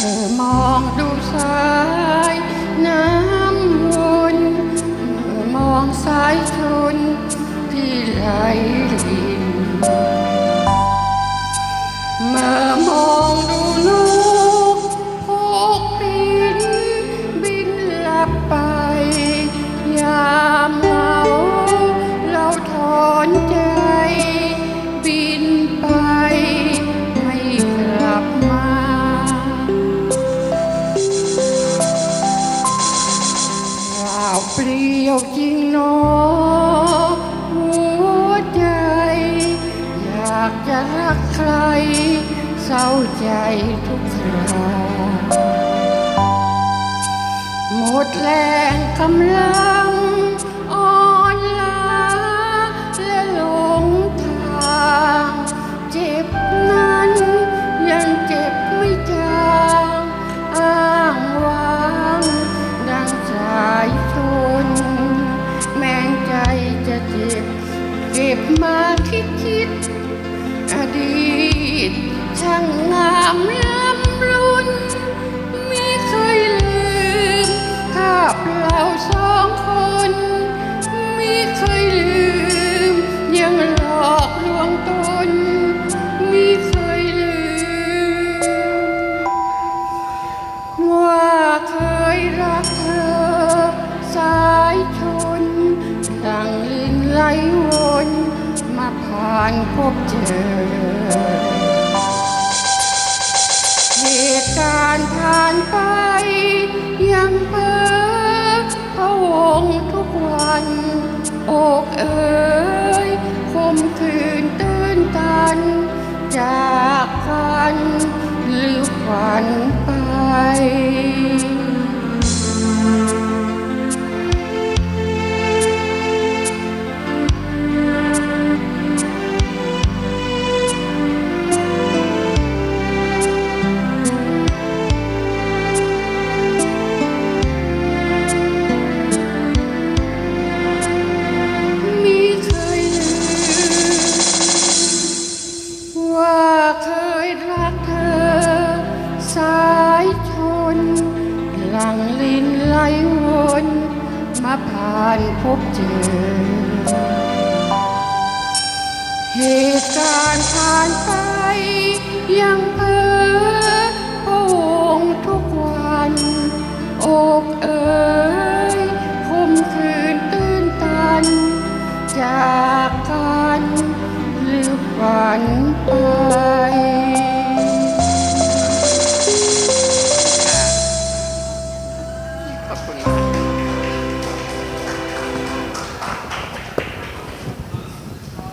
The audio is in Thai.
ธอมองดูสายน้ำวนเธอมองสายทุนที่ไหลรินมา ใจทุกคราหมดแรงกำลังอ่อนล้าและหลงทาง เจ็บนั้นยังเจ็บไม่จางอ้างว้างดังสายชนแม้งใจจะเจ็บเก็บมาคิดคิดอดีต ช่างงามล้ำรุนไม่เคยลืมภาพเราสองคนไม่เคยลืม ยังหลอกลวงตนไม่เคยลืม ว่าเคยรักเธอ สายชนดังลินไหลวน มาผ่านพบเจอ เหตุการณ์ผ่านไป ยังเพ้อพะวงทุกวัน อกเอ๋ยคมคืนตื้นตัน จากฝันหรือฝันไป เคยรักเธอ สายชน หลังลินไหลวนมาผ่านพบเจอ เหตุการณ์ผ่านไปยังเพ้อ Bye.